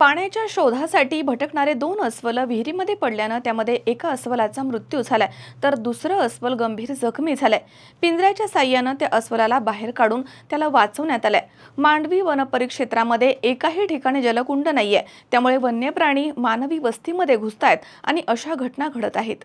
पाण्याच्या शोधासाठी भटकणारे दोन अस्वल विहिरीमध्ये पडल्यानं त्यामध्ये एका अस्वलाचा मृत्यू झालाय तर दुसरं अस्वल गंभीर जखमी झालंय. पिंजऱ्याच्या साह्यानं त्या अस्वलाला बाहेर काढून त्याला वाचवण्यात आलंय. मांडवी वनपरिक्षेत्रामध्ये एकाही ठिकाणी जलकुंड नाहीये त्यामुळे वन्य प्राणी मानवी वस्तीमध्ये घुसतायत आणि अशा घटना घडत आहेत.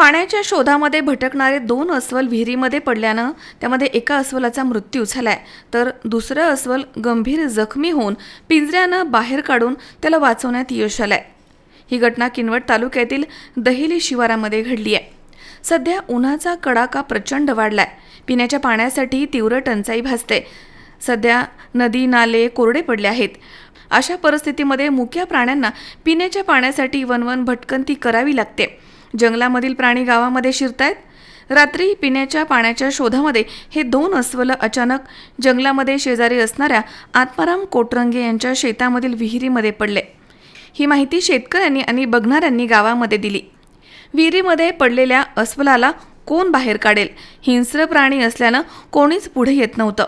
पाण्याच्या शोधामध्ये भटकणारे दोन अस्वल विहिरीमध्ये पडल्यानं त्यामध्ये एका अस्वलाचा मृत्यू झालाय. तर दुसरं अस्वल गंभीर जखमी होऊन पिंजऱ्यानं बाहेर काढून त्याला वाचवण्यात यश आलंय. ही घटना किनवट तालुक्यातील दहेली शिवारामध्ये घडली आहे सध्या उन्हाचा कडाका प्रचंड वाढलाय. पिण्याच्या पाण्यासाठी तीव्र टंचाई भासते. सध्या नदी नाले कोरडे पडले आहेत. अशा परिस्थितीमध्ये मुक्या प्राण्यांना पिण्याच्या पाण्यासाठी वनवन भटकंती करावी लागते. जंगलामधील प्राणी गावामध्ये शिरतायत. रात्री पिण्याच्या पाण्याच्या शोधामध्ये हे दोन अस्वल अचानक जंगलामध्ये शेजारी असणाऱ्या आत्माराम कोटरंगे यांच्या शेतामधील विहिरीमध्ये पडले. ही माहिती शेतकऱ्यांनी आणि बघणाऱ्यांनी गावामध्ये दिली. विहिरीमध्ये पडलेल्या अस्वलाला कोण बाहेर काढेल? हिंस्र प्राणी असल्यानं कोणीच पुढे येत नव्हतं.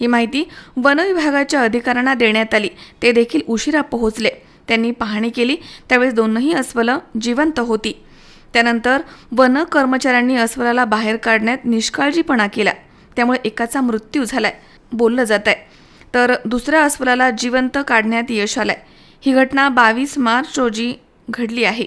ही माहिती वनविभागाच्या अधिकाऱ्यांना देण्यात आली. ते देखील उशिरा पोहोचले. त्यांनी पाहणी केली. त्यावेळेस दोनही अस्वलं जिवंत होती. त्यानंतर वन कर्मचाऱ्यांनी अस्वलाला बाहेर काढण्यात निष्काळजीपणा केला. त्यामुळे एकाचा मृत्यू झालाय बोललं जात आहे तर दुसऱ्या अस्वलाला जिवंत काढण्यात यश आलंय. ही घटना बावीस मार्च रोजी घडली आहे.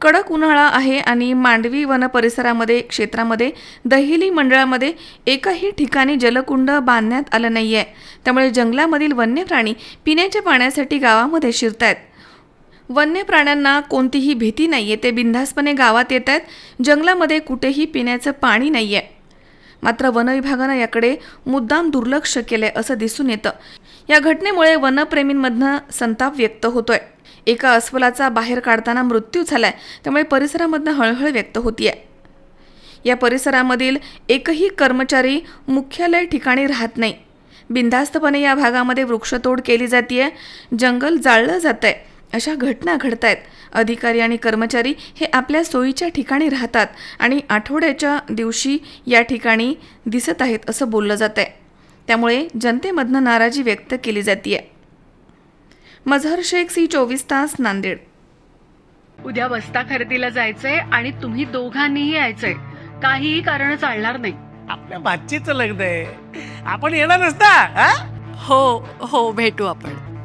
कडक उन्हाळा आहे आणि मांडवी वन परिसरामध्ये क्षेत्रामध्ये दहिली मंडळामध्ये एकाही ठिकाणी जलकुंड बांधण्यात आलं नाही आहे त्यामुळे जंगलामधील वन्य प्राणी पिण्याच्या पाण्यासाठी गावामध्ये शिरतायत. वन्य प्राण्यांना कोणतीही भीती नाही आहे ते बिंधास्तपणे गावात येत आहेत जंगलामध्ये कुठेही पिण्याचं पाणी नाही आहे मात्र वनविभागानं याकडे मुद्दाम दुर्लक्ष केलंय असं दिसून येतं. या घटनेमुळे वनप्रेमींमधनं संताप व्यक्त होतोय. एका अस्वलाचा बाहेर काढताना मृत्यू झालाय त्यामुळे परिसरामधनं हळहळ व्यक्त होतीये. या परिसरामधील एकही कर्मचारी मुख्यालय ठिकाणी राहत नाही. बिंधास्तपणे या भागामध्ये वृक्षतोड केली जाते जंगल जाळलं जात आहे अशा घटना घडत आहेत अधिकारी आणि कर्मचारी हे आपल्या सोयीच्या ठिकाणी राहतात आणि आठवड्याच्या दिवशी या ठिकाणी दिसत आहेत असं बोललं जात आहे त्यामुळे जनतेमधनं नाराजी व्यक्त केली जाते मझहर शेख सी चोवीस तास नांदेड. उद्या बस्ता खरेदीला जायचंय आणि तुम्ही दोघांनीही यायचंय. काहीही कारण चालणार नाही. आपल्या भाचीचं लग्न आहे. आपण येणार नसता हा? हो हो भेटू आपण.